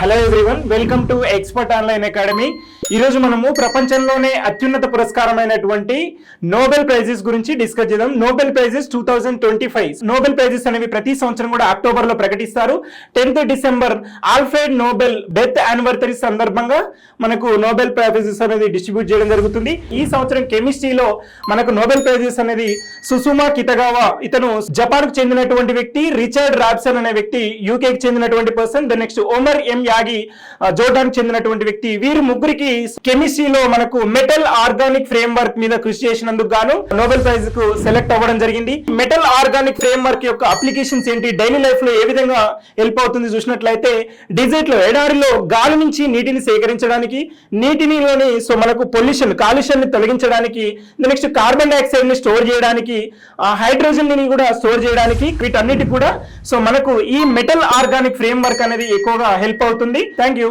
Hello everyone welcome to expert online academy ఈరోజు మనము ప్రపంచంలోనే అత్యున్నత పురస్కారమైనటువంటి నోబెల్ ప్రైజెస్ గురించి డిస్కస్ చేద్దాం. Nobel prizes two thousand twenty five Nobel prizes అనేవి ప్రతి సంవత్సరం కూడా అక్టోబర్లో ప్రకటిస్తారు. Tenth December Alfred Nobel death anniversary సందర్భంగా మనకు నోబెల్ ప్రైజెస్ అనేది డిస్ట్రిబ్యూట్ చేయడం జరుగుతుంది. ఈ సంవత్సరం కెమిస్ట్రీలో మనకు నోబెల్ ప్రైజెస్ అనేది సుసుమా కితగావా ఇతను జపాన్కు చెందినటువంటి వ్యక్తి రిచర్డ్ రాబ్సన్ అనే వ్యక్తి యూకే కి చెందినటువంటి person the next Omar M Yaghi Jordan చెందినటువంటి వ్యక్తి. వీరు ముగ్గురికి కెమిస్ట్రీలో మనకు మెటల్ ఆర్గానిక్ ఫ్రేమ్ వర్క్ మీద కృషి చేసినందుకు గాను నోబెల్ ప్రైజ్కు సెలెక్ట్ అవ్వడం జరిగింది. మెటల్ ఆర్గానిక్ ఫ్రేమ్ వర్క్ యొక్క అప్లికేషన్స్ ఏంటి? డైలీ లైఫ్లో ఏ విధంగా హెల్ప్ అవుతుంది చూసినట్లయితే డిజర్ట్లో ఎడారిలో గాలి నుంచి నీటిని సేకరించడానికి నీటినిలోని సో మనకు పొల్యూషన్ కాలుష్యాన్ని తొలగించడానికి నెక్స్ట్ కార్బన్ డైఆక్సైడ్ని స్టోర్ చేయడానికి హైడ్రోజన్ని కూడా స్టోర్ చేయడానికి వీటన్నిటి కూడా సో మనకు ఈ మెటల్ ఆర్గానిక్ ఫ్రేమ్ వర్క్ అనేది ఎక్కువగా హెల్ప్ అవుతుంది. అవుతుంది థ్యాంక్ యూ